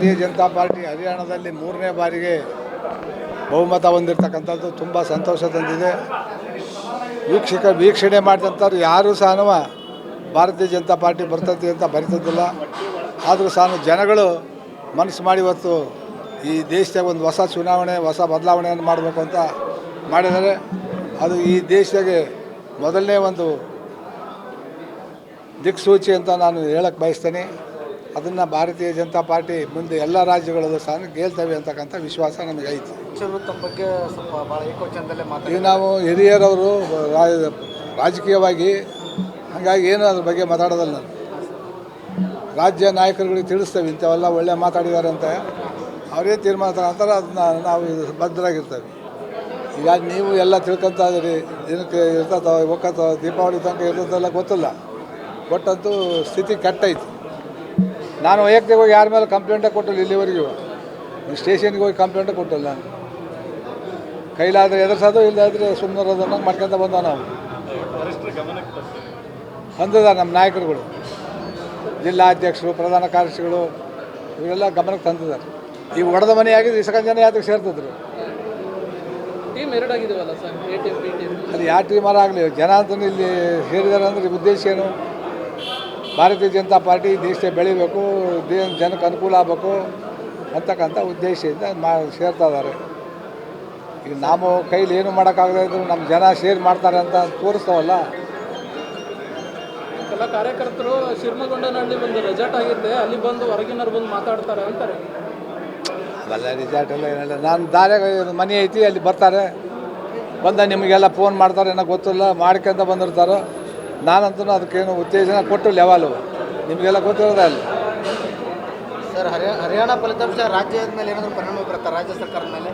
ಭಾರತೀಯ ಜನತಾ ಪಾರ್ಟಿ ಹರಿಯಾಣದಲ್ಲಿ ಮೂರನೇ ಬಾರಿಗೆ ಬಹುಮತ ಹೊಂದಿರತಕ್ಕಂಥದ್ದು ತುಂಬ ಸಂತೋಷ ತಂದಿದೆ. ವೀಕ್ಷಕ ವೀಕ್ಷಣೆ ಮಾಡಿದಂಥವ್ರು ಯಾರೂ ಸಹ ಭಾರತೀಯ ಜನತಾ ಪಾರ್ಟಿ ಬರ್ತದೆ ಅಂತ ಬರಿತಿದ್ದಿಲ್ಲ. ಆದರೂ ಸಹ ಜನಗಳು ಮನಸ್ಸು ಮಾಡಿ ಇವತ್ತು ಈ ದೇಶದಾಗ ಒಂದು ಹೊಸ ಚುನಾವಣೆ, ಹೊಸ ಬದಲಾವಣೆಯನ್ನು ಮಾಡಬೇಕು ಅಂತ ಮಾಡಿದ್ದಾರೆ. ಅದು ಈ ದೇಶದಾಗೆ ಮೊದಲನೇ ಒಂದು ದಿಕ್ಸೂಚಿ ಅಂತ ನಾನು ಹೇಳಕ್ಕೆ ಬಯಸ್ತೇನೆ. ಅದನ್ನು ಭಾರತೀಯ ಜನತಾ ಪಾರ್ಟಿ ಮುಂದೆ ಎಲ್ಲ ರಾಜ್ಯಗಳಲ್ಲೂ ಸಹ ಗೆಲ್ತವೆ ಅಂತಕ್ಕಂಥ ವಿಶ್ವಾಸ ನಮಗೆ ಐತಿ ಶಿಕ್ಷಕರು ತಮ್ಮ ಬಗ್ಗೆ ಸ್ವಲ್ಪ ಭಾಳ ಏಕೋಚನದಲ್ಲೇ ಮಾತಾಡಿ. ಈಗ ನಾವು ಹಿರಿಯರವರು ರಾಜಕೀಯವಾಗಿ ಹಾಗಾಗಿ ಏನು ಅದ್ರ ಬಗ್ಗೆ ಮಾತಾಡೋದಲ್ಲ ನಾನು. ರಾಜ್ಯ ನಾಯಕರುಗಳಿಗೆ ತಿಳಿಸ್ತೇವೆ ಇಂಥವೆಲ್ಲ ಒಳ್ಳೆ ಮಾತಾಡಿದ್ದಾರೆ ಅಂತ. ಅವರೇ ತೀರ್ಮಾನ ತಗೊಂತಾರೆ ಅದನ್ನ ನಾವು ಬದ್ಧರಾಗಿರ್ತೇವೆ. ಈಗ ನೀವು ಎಲ್ಲ ತಿಳ್ಕೊತಾ ಇದ್ದೀರಿ ದಿನಕ್ಕೆ ಇರ್ತದ ಒಕ್ಕತ್ತ ದೀಪಾವಳಿ ತನಕ ಇರ್ತದೆಲ್ಲ ಗೊತ್ತಿಲ್ಲ. ಒಟ್ಟಂತೂ ಸ್ಥಿತಿ ಕೆಟ್ಟೈತಿ. ನಾನು ವೈಯಕ್ತಿಕವಾಗಿ ಯಾರ ಮೇಲೆ ಕಂಪ್ಲೇಂಟೇ ಕೊಟ್ಟಿಲ್ಲ ಇಲ್ಲಿವರೆಗೂ. ಸ್ಟೇಷನ್ಗೆ ಹೋಗಿ ಕಂಪ್ಲೇಂಟೇ ಕೊಟ್ಟಿಲ್ಲ ನಾನು. ಕೈಲಾದರೆ ಎದುರಿಸೋದು ಇಲ್ಲದಾದ್ರೆ ಸುಮ್ಮನೆ ಅದನ್ನು ಮಾಡ್ಕೊಂತ ಬಂದ ನಾವು. ಬಂದದ ನಮ್ಮ ನಾಯಕರುಗಳು ಜಿಲ್ಲಾಧ್ಯಕ್ಷರು ಪ್ರಧಾನ ಕಾರ್ಯದರ್ಶಿಗಳು ಇವರೆಲ್ಲ ಗಮನಕ್ಕೆ ತಂದಿದ್ದಾರೆ. ಈ ಒಡೆದ ಮನೆಯಾಗಿ ಇಸ್ಕೊಂಡ್ ಜನ ಯಾತ್ರೆಗೆ ಸೇರ್ತಿದ್ರು. ಅದು ಯಾವ ಟೀಮರ ಆಗಲಿ ಜನ ಅಂತ ಇಲ್ಲಿ ಸೇರಿದ್ದಾರೆ ಅಂದರೆ ಉದ್ದೇಶ ಏನು? ಭಾರತೀಯ ಜನತಾ ಪಾರ್ಟಿ ದೇಶ ಬೆಳಿಬೇಕು ದೇ ಜನಕ್ಕೆ ಅನುಕೂಲ ಆಗಬೇಕು ಅಂತಕ್ಕಂಥ ಉದ್ದೇಶದಿಂದ ಮಾ ಸೇರ್ತಾ ಇದ್ದಾರೆ. ಈಗ ನಾವು ಕೈಲಿ ಏನು ಮಾಡೋಕ್ಕಾಗದೇ ಇದ್ರು ನಮ್ಮ ಜನ ಶೇರ್ ಮಾಡ್ತಾರೆ ಅಂತ ತೋರಿಸ್ತಾವಲ್ಲ. ಎಲ್ಲ ಕಾರ್ಯಕರ್ತರು ಶಿರ್ಮಗೊಂಡನಹಳ್ಳಿ ಒಂದು ರೆಸಾರ್ಟ್ ಆಗಿದ್ದೆ ಅಲ್ಲಿ ಬಂದು ಹೊರಗಿನವ್ರು ಬಂದು ಮಾತಾಡ್ತಾರೆ ಅಂತಾರೆ. ಅವೆಲ್ಲ ರಿಸಾರ್ಟ್ ಎಲ್ಲ ಏನಿಲ್ಲ. ನಾನು ದಾರ್ಯಾಗ ಮನೆ ಐತಿ ಅಲ್ಲಿ ಬರ್ತಾರೆ. ಬಂದ ನಿಮಗೆಲ್ಲ ಫೋನ್ ಮಾಡ್ತಾರೆ ಏನೋ ಗೊತ್ತಿಲ್ಲ ಮಾಡ್ಕೊಂತ ಬಂದಿರ್ತಾರೆ. ನಾನಂತೂ ಅದಕ್ಕೇನು ಉತ್ತೇಜನ ಕೊಟ್ಟು ಲೆವಾಲು ನಿಮಗೆಲ್ಲ ಗೊತ್ತಿರೋದೇ ಅಲ್ಲಿ. ಸರ್ ಹರಿಯಾಣ ಫಲಿತಾಂಶ ರಾಜ್ಯದ ಮೇಲೆ ಏನಾದರೂ ಪರಿಣಾಮ ಬೀರುತ್ತಾ ರಾಜ್ಯ ಸರ್ಕಾರದ ಮೇಲೆ?